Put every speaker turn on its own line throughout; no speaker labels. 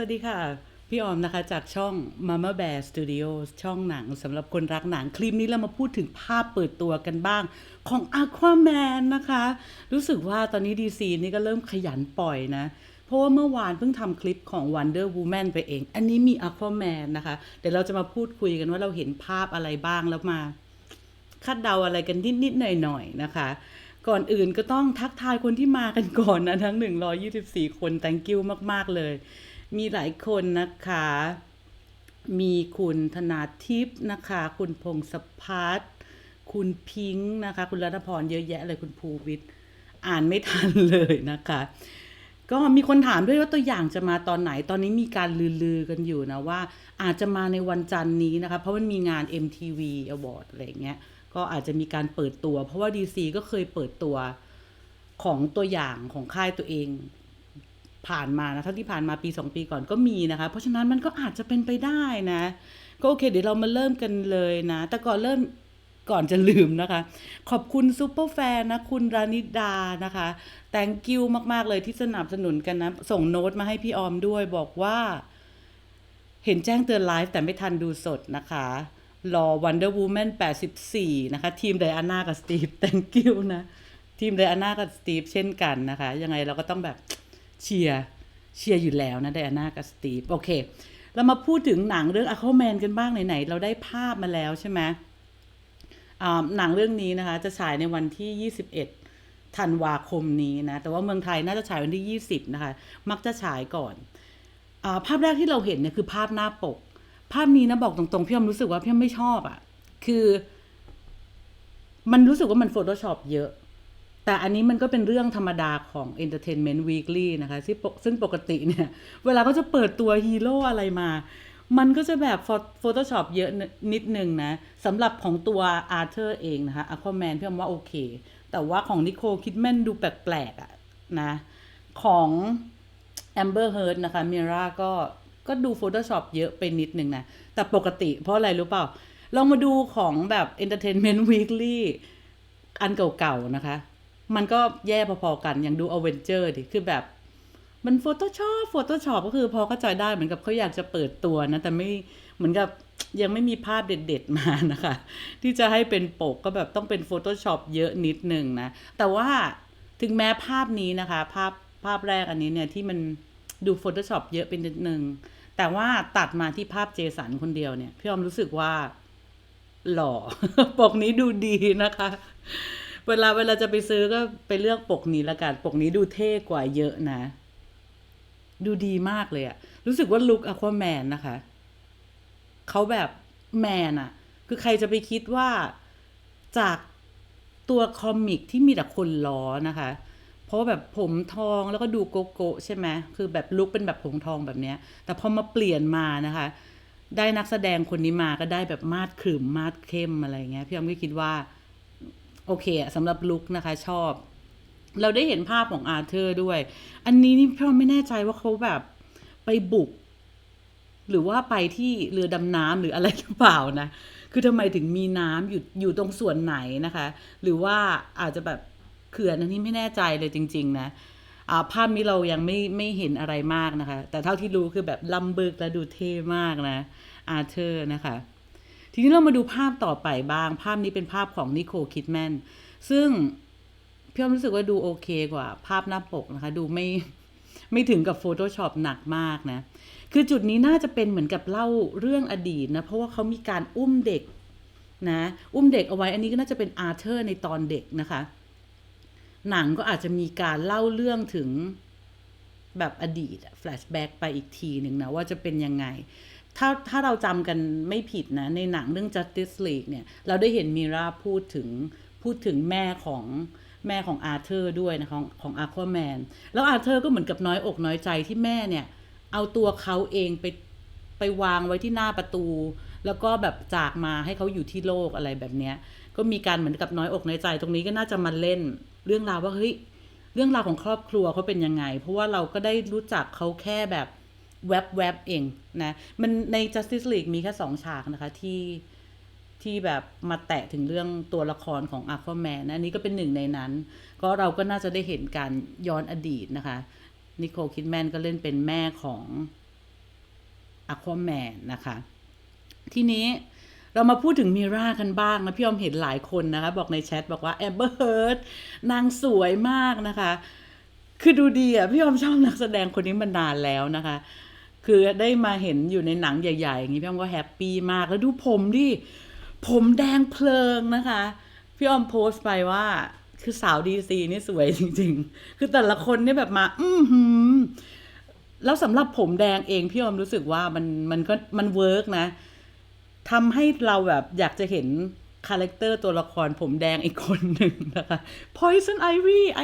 วัสดีค่ะ พี่ออมนะคะจากช่อง Mama Bear Studios ช่องหนังสำหรับคนรักหนัง คลิปนี้เรามาพูดถึงภาพเปิดตัวกันบ้างของ Aquaman นะคะ รู้สึกว่าตอนนี้ DC นี่ก็เริ่มขยันปล่อยนะ เพราะว่าเมื่อวานเพิ่งทำคลิปของ Wonder Woman ไปเอง อันนี้มี Aquaman นะคะ เดี๋ยวเราจะมาพูดคุยกันว่าเราเห็นภาพอะไรบ้างแล้วมาคาดเดาอะไรกันนิด ๆ หน่อย ๆ นะคะก่อนอื่นก็ต้องทักทายคนที่มากันก่อนนะ ทั้ง 124 คน thank you มาก ๆ เลย มีหลายคนนะคะ มีคุณธนาทิพย์นะคะ คุณพงศพัฒน์คุณพิงค์นะคะ คุณรัตพรเยอะแยะเลยคุณภูวิทย์อ่านไม่ทันเลยนะคะ ก็มีคนถามด้วยว่าตัวอย่างจะมาตอนไหนตอนนี้มีการลือๆกันอยู่นะว่า อาจจะมาในวันจันทร์นี้นะคะ เพราะมันมีงาน MTV Award อะไรเงี้ยก็อาจจะมีการเปิดตัว เพราะว่า DC ก็เคยเปิดตัวของตัวอย่างของค่ายตัวเอง ผ่านมานะเท่าที่ผ่านมาปี 2 ปีก่อนก็มีนะคะ เพราะฉะนั้นมันก็อาจจะเป็นไปได้นะ ก็โอเค เดี๋ยวเรามาเริ่มกันเลยนะ แต่ก่อนเริ่มก่อนจะลืมนะคะ ขอบคุณซูเปอร์แฟนนะ คุณรานิดานะคะ thank you มาก ๆ เลยที่สนับสนุนกันนะ ส่งโน้ตมาให้พี่ออมด้วยบอกว่า เห็นแจ้งเตือนไลฟ์แต่ไม่ทันดูสดนะคะรอ Wonder Woman 84 นะคะ ทีมไดอาน่ากับสตีฟ thank you นะ ทีมไดอาน่ากับสตีฟเช่นกันนะคะ ยังไงเราก็ต้องแบบ เชียร์เชียร์อยู่แล้วนะไดอาน่ากับสตีฟโอเค เรามาพูดถึงหนังเรื่อง Aquaman กันบ้างไหนๆเราได้ภาพมาแล้วใช่ไหมอ่าหนังเรื่องนี้นะคะ จะฉายในวันที่ 21 ธันวาคมนี้นะ แต่ว่าเมืองไทยน่าจะฉายวันที่ 20 นะคะ มักจะฉายก่อนอาภาพแรกที่เราเห็นเนี่ยคือภาพหน้าปก ภาพนี้นะบอกตรงๆพี่ออมรู้สึกว่าพี่ออมไม่ชอบอะ่ะ คือ มันรู้สึกว่ามัน Photoshop เยอะ แต่อันนี้มันก็เป็นเรื่องธรรมดาของ Entertainment Weekly นะคะซึ่งปกซึ่งปกติเนี่ย เวลาเขาจะเปิดตัวฮีโร่อะไรมา มันก็จะแบบ Photoshop เยอะนิดนึงนะสำหรับของตัวอาร์เธอร์เองนะคะ Aquaman พี่อมว่าโอเค แต่ว่าของนิโคลคิดแมนดูแปลกๆอะ่ะนะ ของ Amber Heard นะคะมิราก็ก็ดู Photoshop เยอะไปนิดนึงนะ แต่ปกติเพราะอะไรรู้เปล่าลองมาดูของแบบ Entertainment Weekly อันเก่าๆนะคะ มันก็แย่พอๆกันอย่างดู Avenger ดิคือแบบมัน Photoshop Photoshop ก็คือพอเข้าใจได้เหมือนกับเขาอยากจะเปิดตัวนะ แต่ไม่เหมือนกับยังไม่มีภาพเด็ดๆมานะคะ ที่จะให้เป็นปกก็แบบต้องเป็น Photoshop เยอะนิดนึงนะ แต่ว่าถึงแม้ภาพนี้นะคะ ภาพภาพแรกอันนี้เนี่ยที่มันดู Photoshop เยอะเป็นนิดนึง แต่ว่าตัดมาที่ภาพเจสันคนเดียวเนี่ย พี่อมรู้สึกว่าหล่อ ปกนี้ดูดีนะคะ เวลาเวลาจะไปซื้อก็ไปเลือกปกนี้ละกัน ปกนี้ดูเท่กว่าเยอะนะ ดูดีมากเลยอะรู้สึกว่าลุคอะควาแมนนะคะ เขาแบบแมนอะคือใครจะไปคิดว่าจากตัวคอมิกที่มีแต่คนล้อนะคะ เพราะแบบผมทองแล้วก็ดูโกโก้ใช่ไหมคือแบบลุคเป็นแบบผมทองแบบเนี้ย แต่พอมาเปลี่ยนมานะคะได้นักแสดงคนนี้มาก็ได้แบบมาดขรึมมาดเข้มอะไรเงี้ยพี่ออมก็คิดว่า โอเคอะสำหรับลุคนะคะชอบ เราได้เห็นภาพของอาร์เธอร์ด้วย อันนี้นี่พี่อไม่แน่ใจว่าเขาแบบไปบุก หรือว่าไปที่เรือดำน้ำหรืออะไรหรือเปล่านะ คือทำไมถึงมีน้ำอยู่อยู่ตรงส่วนไหนนะคะ หรือว่าอาจจะแบบเขื่อนอันนี้ไม่แน่ใจเลยจริง ๆ นะอาภาพนี้เรายังไม่ไม่เห็นอะไรมากนะคะ แต่เท่าที่รู้คือแบบลำเบึกและดูเท่มากนะอาร์เธอร์นะคะ ทีนี้เรามาดูภาพต่อไปบ้าง ภาพนี้เป็นภาพของนิโคลคิดแมนซึ่งพี่อ้อมรู้สึกว่าดูโอเคกว่า ภาพหน้าปกนะคะ ดูไม่ไม่ถึงกับ Photoshop หนักมากนะ คือจุดนี้น่าจะเป็นเหมือนกับเล่าเรื่องอดีตนะ เพราะว่าเขามีการอุ้มเด็กนะ อุ้มเด็กเอาไว้ อันนี้ก็น่าจะเป็นอาร์เธอร์ในตอนเด็กนะคะ หนังก็อาจจะมีการเล่าเรื่องถึงแบบอดีตแฟลชแบ็กไปอีกทีหนึ่งนะ ว่าจะเป็นยังไง ถ้าถ้าเราจำกันไม่ผิดนะ ในหนังเรื่อง Justice League เนี่ย เราได้เห็นมีราพูดถึงพูดถึงแม่ของแม่ของอาร์เธอร์ด้วยนะของของอาร์ควาแมนแล้วอาร์เธอร์ก็เหมือนกับน้อยอกน้อยใจที่แม่เนี่ย เอาตัวเขาเองไปไปวางไว้ที่หน้าประตู แล้วก็แบบจากมาให้เขาอยู่ที่โลกอะไรแบบเนี้ย ก็มีการเหมือนกับน้อยอกน้อยใจ ตรงนี้ก็น่าจะมาเล่นเรื่องราวว่าเฮ้ยเรื่องราวของครอบครัวเขาเป็นยังไง เพราะว่าเราก็ได้รู้จักเขาแค่แบบ แวบๆเองนะมันใน Justice League มีแค่สองฉากนะคะที่ที่แบบมาแตะถึงเรื่องตัวละครของ Aquaman นะนนี้ก็เป็นหนึ่งในนั้น ก็เราก็น่าจะได้เห็นการย้อนอดีตนะคะนิโคลคิดแมนก็เล่นเป็นแม่ของ Aquaman นะคะ ทีนี้เรามาพูดถึงมิรากันบ้างนะ พี่ออมเห็นหลายคนนะคะ บอกในแชทบอกว่าแอมเบอร์เฮิร์ตนางสวยมากนะคะ คือดูดีอะ พี่อมชอบนักแสดงคนนี้มานานแล้วนะคะ คือได้มาเห็นอยู่ในหนังใหญ่ๆ อย่างนี้พี่ออมก็แฮปปี้มาก แล้วดูผมดิ ผมแดงเพลิงนะคะ พี่ออมโพสต์ไปว่า คือสาวดีซีนี่สวยจริง ๆ คือแต่ละคนนี่แบบมา อือหือ แล้วสำหรับผมแดงเองพี่ออมรู้สึกว่ามันมันก็มันเวิร์กนะทำให้เราแบบอยากจะเห็น คาแรคเตอร์ตัวละครผมแดงอีกคนหนึ่งนะคะ Poison Ivy ไอ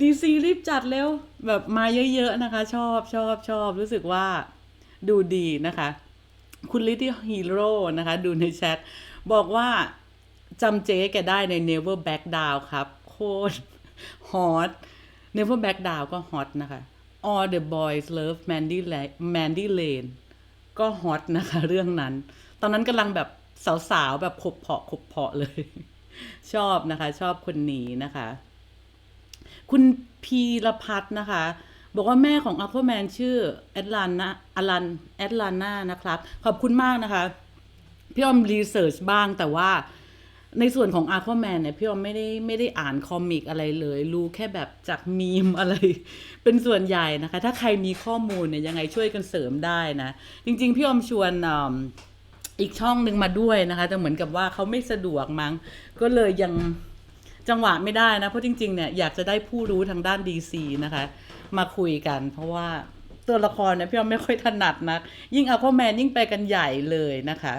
ดีซีรีบจัดแล้วแบบมาเยอะๆนะคะ ชอบชอบชอบรู้สึกว่าดูดีนะคะ คุณลิ t ตี้ฮีโร่นะคะ ดูในแชท บอกว่าจำเจ๊แกได้ใน Never Back Down ครับ โคตรฮอต Never Back Down ก็ฮอตนะคะ All the Boys Love Mandy La- Mandy Lane ก็ฮอตนะคะ เรื่องนั้น ตอนนั้นกำลังแบบ สาวๆ แบบขบเพาะขบเพาะเลย ชอบนะคะ ชอบคนนี้นะคะ คุณพีรพัฒน์นะคะ บอกว่าแม่ของอัล a แมนชื่อแอดลานาอลันแอดลานานะครับ ขอบคุณมากนะคะ พี่ออมรีเสิร์ชบ้างแต่ว่าในส่วนของ a ร์ a แมนเนี่ยพี่ออมไม่ได้ไม่ได้อ่านคอมิกอะไรเลย รู้แค่แบบจากมีมอะไร เป็นส่วนใหญ่นะคะ ถ้าใครมีข้อมูลเนี่ยยังไงช่วยกันเสริมได้นะ จริงๆ พี่ออมชวน อีกช่องหนึ่งมาด้วยนะคะ แต่เหมือนกับว่าเขาไม่สะดวกมั้ง ก็เลยยังจังหวะไม่ได้นะ เพราะจริงๆเนี่ยอยากจะได้ผู้รู้ทางด้าน DC นะคะ มาคุยกัน เพราะว่าตัวละครเนี่ยพี่ออมไม่ค่อยถนัดนะยิ่งเอาข้อแมนยิ่งไปกันใหญ่เลยนะคะ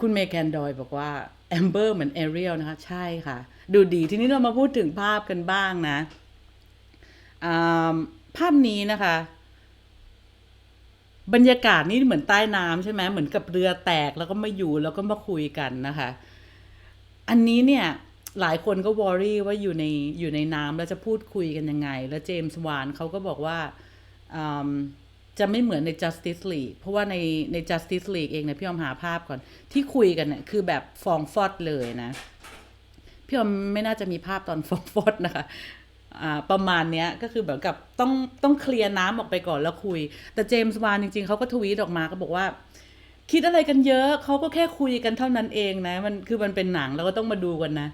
คุณเมแกนดอยบอกว่าแอมเบอร์เหมือนเอเรียลนะคะ ใช่ค่ะ ดูดีทีนี้เรามาพูดถึงภาพกันบ้างนะภาพนี้นะคะ บรรยากาศนี่เหมือนใต้น้ำใช่ไหมเหมือนกับเรือแตกแล้วก็มาอยู่แล้วก็มาคุยกันนะคะ อันนี้เนี่ยหลายคนก็วอรี่ว่าอยู่ในอยู่ในน้ำแล้วจะพูดคุยกันยังไง แล้วเจมส์วานเขาก็บอกว่าจะไม่เหมือนใน Justice League เพราะว่าในใน Justice League เองเนี่ยพี่ออมหาภาพก่อนที่คุยกันเนี่ยคือแบบฟองฟอดเลยนะ พี่ออมไม่น่าจะมีภาพตอนฟองฟอดนะคะ ประมาณเนี้ยก็คือแบบกับต้องต้องเคลียร์น้ำออกไปก่อนแล้วคุย แต่เจมส์วานจริง ๆเขาก็ทวีตออกมาก็บอกว่า คิดอะไรกันเยอะเขาก็แค่คุยกันเท่านั้นเองนะ มันคือมันเป็นหนังเราก็ต้องมาดูกันนะ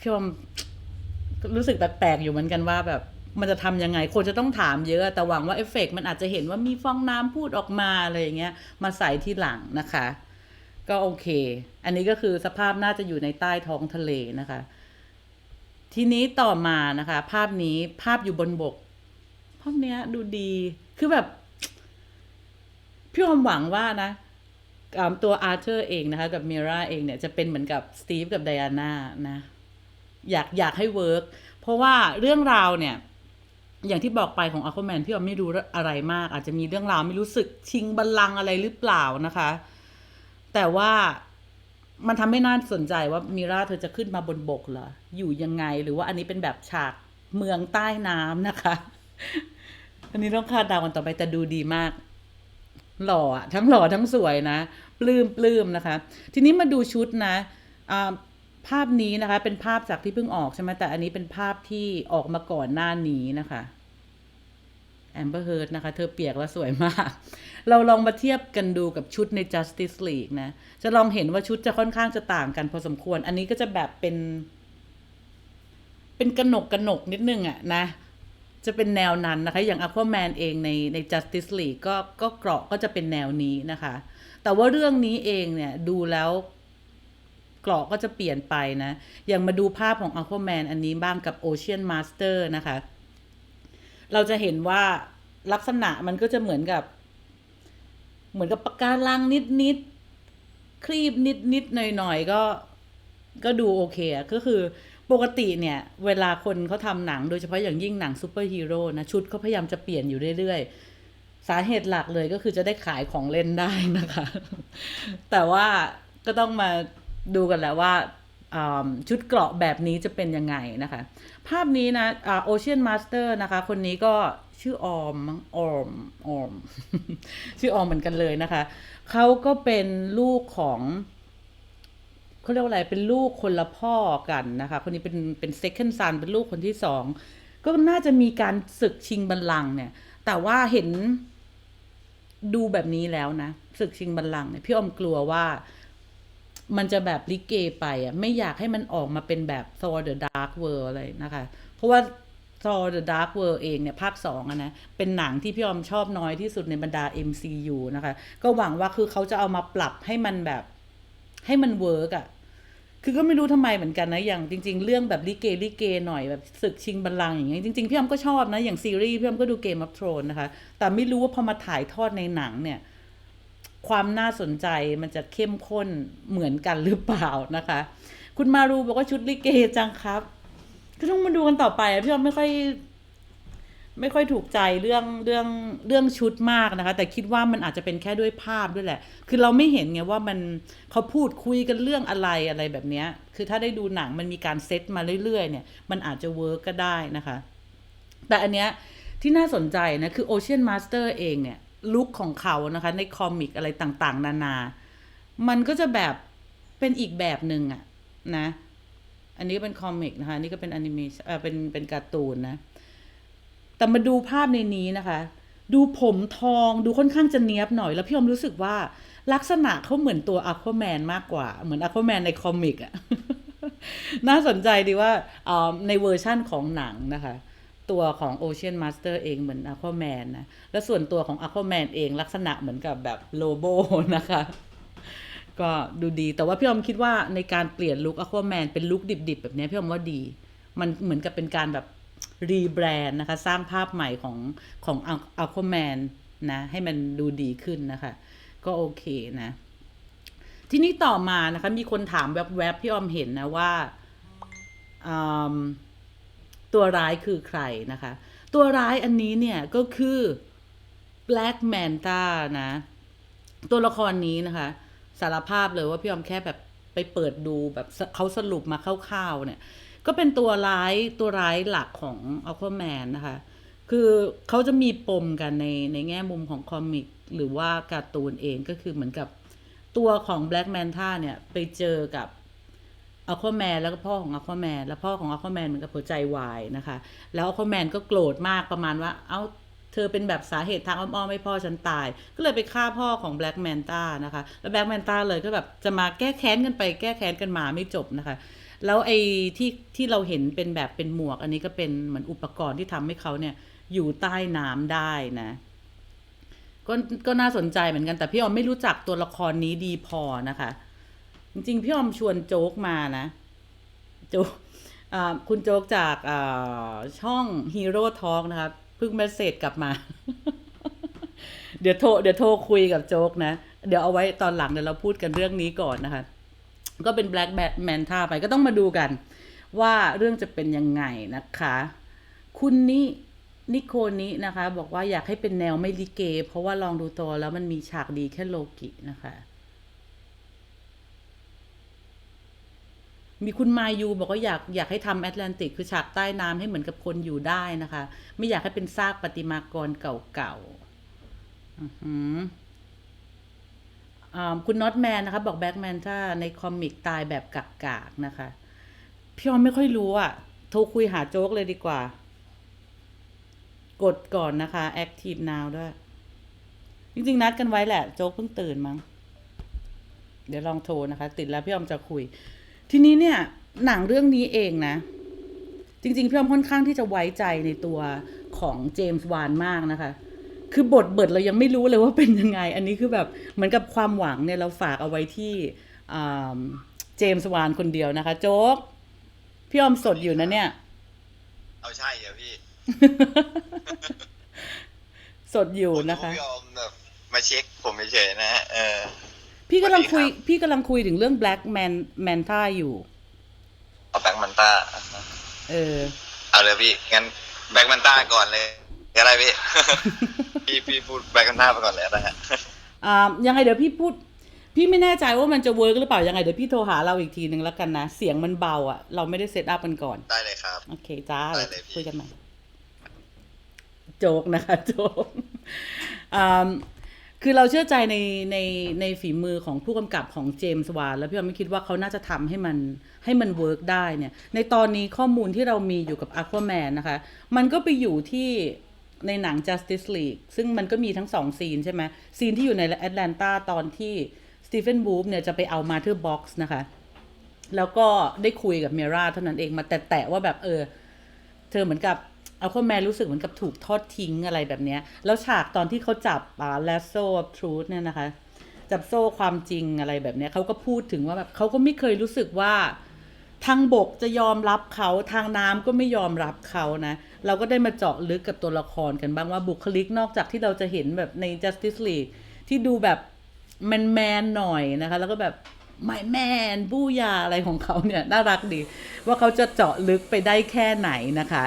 พี่อมรู้สึกแปลกๆอยู่เหมือนกันว่าแบบมันจะทำยังไงคนจะต้องถามเยอะ แต่หวังว่าเอฟเฟกต์มันอาจจะเห็นว่ามีฟองน้ำพูดออกมาอะไรอย่างเงี้ย มาใส่ที่หลังนะคะ ก็โอเค อันนี้ก็คือสภาพน่าจะอยู่ในใต้ท้องทะเลนะคะ ทีนี้ต่อมานะคะ ภาพนี้ภาพอยู่บนบก ภาพเนี้ยดูดีคือแบบ พี่อมหวังว่านะตัวอาร์เธอร์เองนะคะ กับมิราเองเนี่ยจะเป็นเหมือนกับสตีฟกับไดอาน่านะ อยากอยากให้เวิร์กเพราะว่าเรื่องราวเนี่ย อย่างที่บอกไปของอ q u a แมนพี่ออมไม่รู้อะไรมาก อาจจะมีเรื่องราวไม่รู้สึกชิงบัลลังก์อะไรหรือเปล่านะคะ แต่ว่า มันทำให้น่าสนใจว่ามิราเธอจะขึ้นมาบนบกเหรอ อยู่ยังไงหรือว่าอันนี้เป็นแบบฉากเมืองใต้น้ำนะคะ อันนี้ต้องคาดเดากันต่อไปแต่ดูดีมาก หล่อทั้งหล่อทั้งสวยนะ ปลื้มปลื้มนะคะ ทีนี้มาดูชุดนะภาพนี้นะคะ เป็นภาพจากที่เพิ่งออกใช่ไหมแต่อันนี้เป็นภาพที่ออกมาก่อนหน้านี้นะคะแอมเบอร์เฮิร์นะคะ เธอเปียกแล้วสวยมาก เราลองมาเทียบกันดูกับชุดใน Justice League นะ จะลองเห็นว่าชุดจะค่อนข้างจะต่างกันพอสมควร อันนี้ก็จะแบบเป็น เป็นกระหนกกระหนกนิดนึงอะนะ จะเป็นแนวนั้นนะคะ อย่าง Aquaman เองในใน Justice League ก็ก็เกราะก็จะเป็นแนวนี้นะคะ แต่ว่าเรื่องนี้เองเนี่ยดูแล้วเกราะก็จะเปลี่ยนไปนะ อย่างมาดูภาพของ Aquaman อันนี้บ้างกับ Ocean Master นะคะ เราจะเห็นว่าลักษณะมันก็จะเหมือนกับ เหมือนกับปะกการังนิดนิดครีบนิดนิดหน่อยหน่อยก็ ก็ดูโอเคอะก็คือปกติเนี่ย เวลาคนเขาทำหนังโดยเฉพาะอย่างยิ่งหนังซูเปอร์ฮีโร่นะชุดเขาพยายามจะเปลี่ยนอยู่เรื่อยๆ สาเหตุหลักเลยก็คือจะได้ขายของเล่นได้นะคะ แต่ว่าก็ต้องมาดูกันแล้วว่าชุดเกราะแบบนี้จะเป็นยังไงนะคะ ภาพนี้นะโอเชียนมาสเตอร์นะคะ คนนี้ก็ ชื่อออมมั้งออมออม ชื่อออมเหมือนกันเลยนะคะ เขาก็เป็นลูกของเขาเรียกว่าอะไรเป็นลูกคนละพ่อกันนะคะ คนนี้เป็นเป็น second son เป็นลูกคนที่สองก็น่าจะมีการศึกชิงบัลลังก์เนี่ย แต่ว่าเห็นดูแบบนี้แล้วนะศึกชิงบัลลังก์เนี่ยพี่ออมกลัวว่ามันจะแบบลิเกไปอะ ไม่อยากให้มันออกมาเป็นแบบ Thor the Dark World อะไรนะคะ เพราะว่า Thor the Dark World เองเนี่ยภาคสองอะนะ เป็นหนังที่พี่ออมชอบน้อยที่สุดในบรรดา MCU นะคะ ก็หวังว่าคือเขาจะเอามาปรับให้มันแบบให้มันเวิร์กอะ คือก็ไม่รู้ทำไมเหมือนกันนะ อย่างจริง ๆ เรื่องแบบลิเกลิเกหน่อยแบบศึกชิงบัลลังก์อย่างเงี้ยจริง ๆ พี่ออมก็ชอบนะ อย่างซีรีส์พี่ออมก็ดูเกม of Thrones นะคะ แต่ไม่รู้ว่าพอมาถ่ายทอดในหนังเนี่ย ความน่าสนใจมันจะเข้มข้นเหมือนกันหรือเปล่านะคะ คุณมารูบอกว่าชุดลิเกจังครับ ก็ต้องมาดูกันต่อไปพี่ออมไม่ค่อย ไม่ค่อยถูกใจเรื่องเรื่องเรื่องชุดมากนะคะ แต่คิดว่ามันอาจจะเป็นแค่ด้วยภาพด้วยแหละ คือเราไม่เห็นไงว่ามันเขาพูดคุยกันเรื่องอะไรอะไรแบบเนี้ย คือถ้าได้ดูหนังมันมีการเซตมาเรื่อยๆเนี่ย มันอาจจะเวิร์กก็ได้นะคะ แต่อันเนี้ยที่น่าสนใจนะ คือ Ocean Master เองเนี่ยลุคของเขานะคะ ในคอมิกอะไรต่างๆ นานา มันก็จะแบบเป็นอีกแบบหนึ่งอะนะ อันนี้ก็เป็นคอมิกนะคะนี่ก็เป็นแอนิเมชันเป็นเป็นการ์ตูนนะ แต่มาดูภาพในนี้นะคะ ดูผมทองดูค่อนข้างจะเนี้ยบหน่อยแล้วพี่อมรู้สึกว่าลักษณะเขาเหมือนตัวอัควาแมนมากกว่า เหมือนอัควาแมนในคอมิกอะน่าสนใจดีว่าในเวอร์ชั่นของหนังนะคะ ตัวของ Ocean Master เองเหมือน Aquaman นนะ และส่วนตัวของ Aquaman เองลักษณะเหมือนกับแบบโลโบนะคะ ก็ดูดีแต่ว่าพี่อมคิดว่าในการเปลี่ยนลุค Aquaman เป็นลุคดิบๆ แบบนี้พี่อมว่าดี มันเหมือนกับเป็นการแบบรีแบรนด์นะคะ สร้างภาพใหม่ของของ Aquaman นะ ให้มันดูดีขึ้นนะคะ ก็โอเคนะ ทีนี้ต่อมานะคะ มีคนถามแวบๆ พี่อมเห็นนะว่าตัวร้ายคือใครนะคะ ตัวร้ายอันนี้เนี่ยก็คือ Black Manta นะ ตัวละครนี้นะคะ สารภาพเลยว่าพี่ออมแค่แบบไปเปิดดูแบบเขาสรุปมาคร่าวๆเนี่ย ก็เป็นตัวร้ายตัวร้ายหลักของ Aquaman นนะคะ คือเขาจะมีปมกันในในแง่มุมของคอมิกหรือว่าการ์ตูนเองก็คือเหมือนกับตัวของ Black Manta เนี่ย ไปเจอกับอัลควแมนแล้วก็พ่อของอัลควแมนแล้วพ่อของอัลควแมนเหมือนกับหัวใจวายนะคะ แล้วอัลควแมนก็โกรธมากประมาณว่า เอา เธอเป็นแบบสาเหตุทางอ้อมๆให้พ่อฉันตาย ก็เลยไปฆ่าพ่อของแบล็กแมนตานะคะ แล้วแบล็กแมนตาเลยก็แบบจะมาแก้แค้นกันไปแก้แค้นกันมาไม่จบนะคะ แล้วไอ้ที่ที่เราเห็นเป็นแบบเป็นหมวก อันนี้ก็เป็นเหมือนอุปกรณ์ที่ทำให้เขาเนี่ยอยู่ใต้น้ำได้นะก็ก็น่าสนใจเหมือนกันแต่พี่ออมไม่รู้จักตัวละครนี้ดีพอนะคะ จริงๆ พี่ออมชวนโจ๊กมานะโจ๊กคุณโจ๊กจากช่อง Hero Talk นะคะเพิ่งเมสเซจกลับมา เดี๋ยวโทรเดี๋ยวโทรคุยกับโจ๊กนะ เดี๋ยวเอาไว้ตอนหลังเดี๋ยวเราพูดกันเรื่องนี้ก่อนนะคะ ก็เป็น Black Manta ไปก็ต้องมาดูกัน ว่าเรื่องจะเป็นยังไงนะคะ คุณนินิโคนินะคะ บอกว่าอยากให้เป็นแนวไม่ลิเก เพราะว่าลองดูตัวแล้วมันมีฉากดีแค่โลกินะคะ มีคุณมายูบอกว่าอยากอยากให้ทำแอตแลนติกคือฉากใต้น้ำให้เหมือนกับคนอยู่ได้นะคะ ไม่อยากให้เป็นซากประติมากรเก่าๆอือหืออ่าคุณน็อตแมนนะคะ บอกแบ็กแมนถ้าในคอมิกตายแบบกากๆนะคะ พี่ออมไม่ค่อยรู้อะ่ะ โทรคุยหาโจ๊กเลยดีกว่า กดก่อนนะคะ Active Now ด้วย จริงๆ นัดกันไว้แหละ โจ๊กเพิ่งตื่นมั้ง เดี๋ยวลองโทรนะคะ ติดแล้วพี่ออมจะคุย ทีนี้เนี่ยหนังเรื่องนี้เองนะ จริงๆพี่ออมค่อนข้างที่จะไว้ใจในตัวของเจมส์วานมากนะคะ คือบทเบิดเรายังไม่รู้เลยว่าเป็นยังไง อันนี้คือแบบเหมือนกับความหวังเนี่ยเราฝากเอาไว้ที่อ่าเจมส์วานคนเดียวนะคะ โจ๊กพี่ออมสดอยู่นะเนี่ย
เอาใช่เหรอพี่
สดอยู่นะคะ
ผมไม่ยอมแบบมาเช็คผมเฉยๆนะฮะเออ
พี่กำลังคุย
สวัสดีครับ
พี่กำลังคุยถึงเรื่อง Black Man Manta อยู่
เอาแบงค์มันต้า
เออ
เอาเลยพี่ งั้นแบงค์มันต้าก่อนเลยอะไรพี่ พี่พี่พูดแบงค์มันต้าไปก่อนเลยนะฮะ
อ่ายังไงเดี๋ยวพี่พูด พี่ไม่แน่ใจว่ามันจะเวิร์กหรือเปล่ายังไงเดี๋ยวพี่โทรหาเราอีกทีหนึ่งแล้วกันนะ เสียงมันเบาอะ เราไม่ได้เซตอัพมันก่อน
ได้เลยครับ
โอเคจ้า
ได้เลยพี่
คุยกันใหม่โจกนะคะ โจกอ่า คือเราเชื่อใจในในในฝีมือของผู้กำกับของเจมส์วานแล้วพี่ออมไม่คิดว่าเขาน่าจะทำให้มันให้มันเวิร์กได้เนี่ยในตอนนี้ข้อมูลที่เรามีอยู่กับ Aquaman นะคะ มันก็ไปอยู่ที่ในหนัง Justice League ซึ่งมันก็มีทั้งสองซีนใช่ไหมซีนที่อยู่ในแอตแลนตาตอนที่สตีเฟนบูฟเนี่ยจะไปเอามาเธอร์บ็อกซ์นะคะ แล้วก็ได้คุยกับเมราเท่านั้นเองมาแตะๆว่าแบบเออ เธอเหมือนกับ เอาข้อแมนรู้สึกเหมือนกับถูกทอดทิ้งอะไรแบบเนี้ย แล้วฉากตอนที่เขาจับอ่า lasso of truth เนี่ยนะคะ จับโซ่ความจริงอะไรแบบเนี้ยเขาก็พูดถึงว่าแบบเขาก็ไม่เคยรู้สึกว่าทางบกจะยอมรับเขาทางน้ำก็ไม่ยอมรับเขานะ เราก็ได้มาเจาะลึกกับตัวละครกันบ้างว่าบุคลิกนอกจากที่เราจะเห็นแบบใน Justice League ที่ดูแบบแมนแมนๆหน่อยนะคะ แล้วก็แบบไม่แมนบู้ยาอะไรของเขาเนี่ย น่ารักดี ว่าเขาจะเจาะลึกไปได้แค่ไหนนะคะ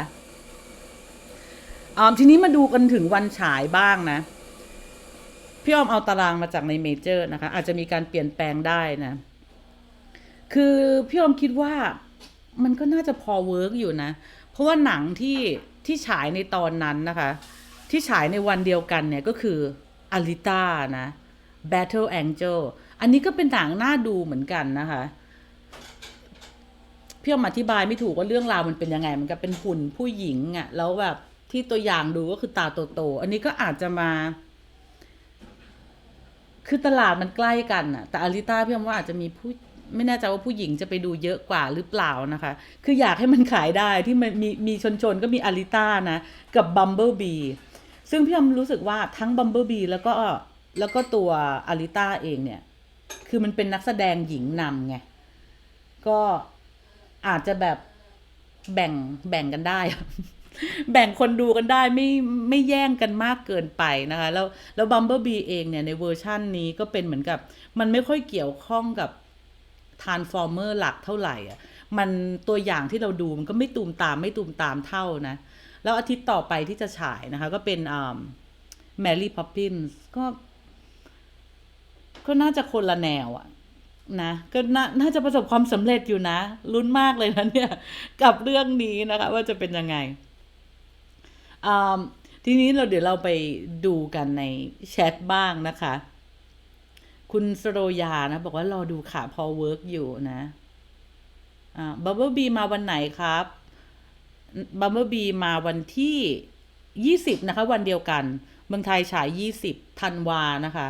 อ่าทีนี้มาดูกันถึงวันฉายบ้างนะ พี่ออมเอาตารางมาจากในเมเจอร์นะคะ อาจจะมีการเปลี่ยนแปลงได้นะ คือพี่อมคิดว่ามันก็น่าจะพอเวิร์กอยู่นะ เพราะว่าหนังที่ที่ฉายในตอนนั้นนะคะ ที่ฉายในวันเดียวกันเนี่ยก็คืออลิต้านะ Battle Angel อันนี้ก็เป็นหนังน่าดูเหมือนกันนะคะ พี่อมอธิบายไม่ถูกว่าเรื่องราวมันเป็นยังไง มันก็เป็นหุ่นผู้หญิงอะ่ะ แล้วแบบ ที่ตัวอย่างดูก็คือตาโตๆอันนี้ก็อาจจะมา คือตลาดมันใกล้กันอะแต่อาริต้าพี่อมว่าอาจจะมีผู้ไม่แน่ใจว่าผู้หญิงจะไปดูเยอะกว่าหรือเปล่านะคะ คืออยากให้มันขายได้ที่มันมีมีชนชนก็มีอาริต้านะ กับบัมเบิลบีซึ่งพี่อมรู้สึกว่าทั้งบัมเบิลบีแล้วก็แล้วก็ตัวอาริต้าเองเนี่ย คือมันเป็นนักแสดงหญิงนำไง ก็อาจจะแบบแบ่งแบ่งกันได้ แบ่งคนดูกันได้ไม่ไม่แย่งกันมากเกินไปนะคะ แล้วแล้วบัมเบอร์บีเองเนี่ยในเวอร์ชั่นนี้ก็เป็นเหมือนกับ มันไม่ค่อยเกี่ยวข้องกับทานฟอร์เมอร์หลักเท่าไหร่อะมันตัวอย่างที่เราดูมันก็ไม่ตูมตามไม่ตูมตามเท่านะ แล้วอาทิตย์ต่อไปที่จะฉายนะคะ ก็เป็นอ่าแมรี่พอปปินส์ก็ ก็น่าจะคนละแนวอะนะก็น่าน่าจะประสบความสำเร็จอยู่นะลุ้นมากเลยนะเนี่ย กับเรื่องนี้นะคะ ว่าจะเป็นยังไง ทีนี้เราเดี๋ยวเราไปดูกันในแชทบ้างนะคะ คุณสโรยานะ บอกว่ารอดูขาพอเวิร์กอยู่นะบับเบิลบีมาวันไหนครับบับเบิลบีมาวันที่ยี่สิบนะคะ วันเดียวกัน เมืองไทยฉายยี่สิบธันวานะคะ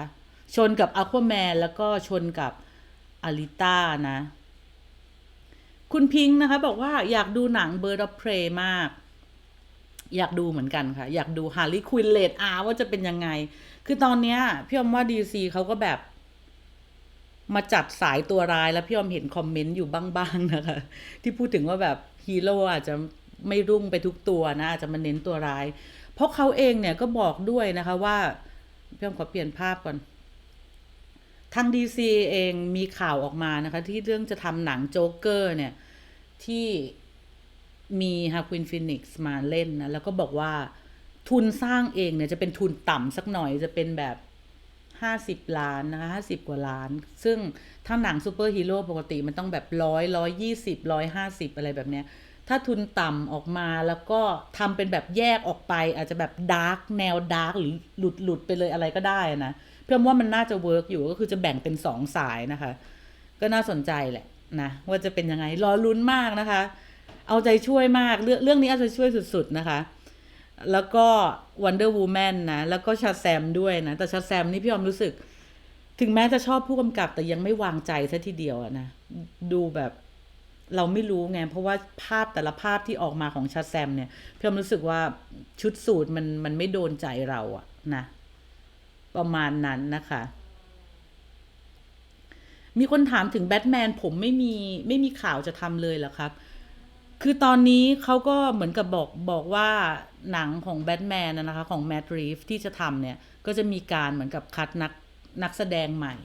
ชนกับอควาแมนแล้วก็ชนกับอาริต้านะ คุณพิงค์นะคะ บอกว่าอยากดูหนัง Bird of Prey มาก อยากดูเหมือนกันค่ะ อยากดูฮาร์ลีควินเลดอาว่าจะเป็นยังไง คือตอนเนี้ยพี่อมว่าดีซีเขาก็แบบ มาจัดสายตัวร้ายแล้วพี่อมเห็นคอมเมนต์อยู่บ้างๆนะคะ ที่พูดถึงว่าแบบฮีโร่อาจจะไม่รุ่งไปทุกตัวนะอาจจะมาเน้นตัวร้าย เพราะเขาเองเนี่ยก็บอกด้วยนะคะว่าพี่อมขอเปลี่ยนภาพก่อนทางดีซีเองมีข่าวออกมานะคะ ที่เรื่องจะทำหนังโจ๊กเกอร์เนี่ยที่ มีฮาควินฟินิกซ์มาเล่นนะ แล้วก็บอกว่าทุนสร้างเองเนี่ยจะเป็นทุนต่ำสักหน่อยจะเป็นแบบห้าสิบล้านนะคะห้าสิบกว่าล้าน ซึ่งถ้าหนังซูเปอร์ฮีโร่ปกติมันต้องแบบร้อยร้อยยี่สิบร้อยห้าสิบอะไรแบบเนี้ย ถ้าทุนต่ำออกมาแล้วก็ทำเป็นแบบแยกออกไป อาจจะแบบดาร์กแนวดาร์กหรือหลุดหลุดไปเลยอะไรก็ได้นะ เพื่อว่ามันน่าจะเวิร์กอยู่ก็คือจะแบ่งเป็นสองสายนะคะ ก็น่าสนใจแหละนะว่าจะเป็นยังไงรอลุ้นมากนะคะ เอาใจช่วยมากเรื่องเรื่องนี้เอาใจช่วยสุด ๆ นะคะ แล้วก็ Wonder Woman นะ แล้วก็ชาแซมด้วยนะ แต่ชาแซมนี่พี่ออมรู้สึก ถึงแม้จะชอบผู้กำกับแต่ยังไม่วางใจซะทีเดียวนะ ดูแบบเราไม่รู้ไง เพราะว่าภาพแต่ละภาพที่ออกมาของชาแซมเนี่ยพี่อมรู้สึกว่าชุดสูตรมันมันไม่โดนใจเราอะนะ ประมาณนั้นนะคะ มีคนถามถึงแบทแมนผมไม่มีไม่มีข่าวจะทำเลยเหรอครับ คือตอนนี้เขาก็เหมือนกับบอกบอกว่าหนังของแบทแมนนะคะ ของแมดรีฟที่จะทำเนี่ย ก็จะมีการเหมือนกับคัดนักนักแสดงใหม่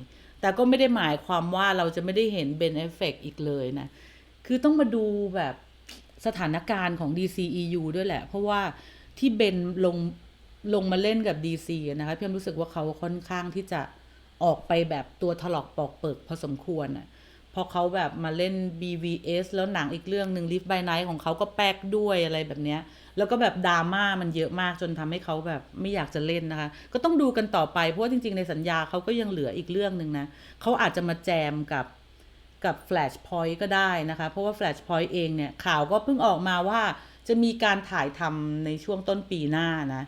แต่ก็ไม่ได้หมายความว่าเราจะไม่ได้เห็นเบนเอฟเฟกอีกเลยนะ คือต้องมาดูแบบสถานการณ์ของ DCEU ด้วยแหละ เพราะว่าที่เบนลงลงมาเล่นกับ DC นะคะพี่มรู้สึกว่าเขาค่อนข้างที่จะออกไปแบบตัวถลอกปอกเปิกพอสมควรอะ พอเขาแบบมาเล่น BVS แล้วหนังอีกเรื่องหนึ่ง Live by Night ของเขาก็แป๊กด้วยอะไรแบบเนี้ย แล้วก็แบบดราม่ามันเยอะมากจนทำให้เขาแบบไม่อยากจะเล่นนะคะ ก็ต้องดูกันต่อไป เพราะว่าจริง ๆ ในสัญญาเขาก็ยังเหลืออีกเรื่องหนึ่งนะเขาอาจจะมาแจมกับกับ Flashpoint ก็ได้นะคะ เพราะว่า Flashpoint เองเนี่ยข่าวก็เพิ่งออกมาว่าจะมีการถ่ายทำในช่วงต้นปีหน้านะ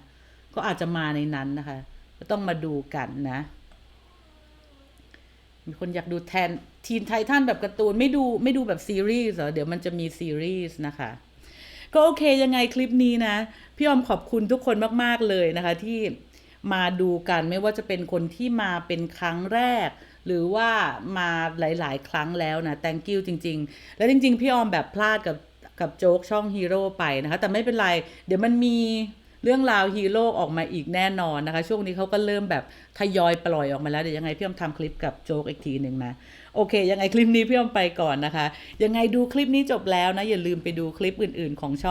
ก็อาจจะมาในนั้นนะคะ ก็ต้องมาดูกันนะ มีคนอยากดูแทน ทีนไททันแบบการ์ตูนไม่ดูไม่ดูแบบซีรีส์เหรอเดี๋ยวมันจะมีซีรีส์นะคะก็โอเคยังไงคลิปนี้นะ พี่อมขอบคุณทุกคนมาก ๆ เลยนะคะที่มาดูกันไม่ว่าจะเป็นคนที่มาเป็นครั้งแรก หรือว่ามาหลาย ๆ ครั้งแล้วนะ thank you จริง ๆ แล้วจริง ๆ พี่ออมแบบพลาดกับกับโจ๊กช่องฮีโร่ไปนะคะ แต่ไม่เป็นไร เดี๋ยวมันมีเรื่องราวฮีโร่ออกมาอีกแน่นอนนะคะ ช่วงนี้เขาก็เริ่มแบบทยอยปล่อยออกมาแล้ว เดี๋ยวยังไงพี่ออมทำคลิปกับโจ๊กอีกทีหนึ่งนะ โอเค ยังไงคลิปนี้พี่อมไปก่อนนะคะ ยังไงดูคลิปนี้จบแล้วนะ อย่าลืมไปดูคลิปอื่น ๆ ของช่อง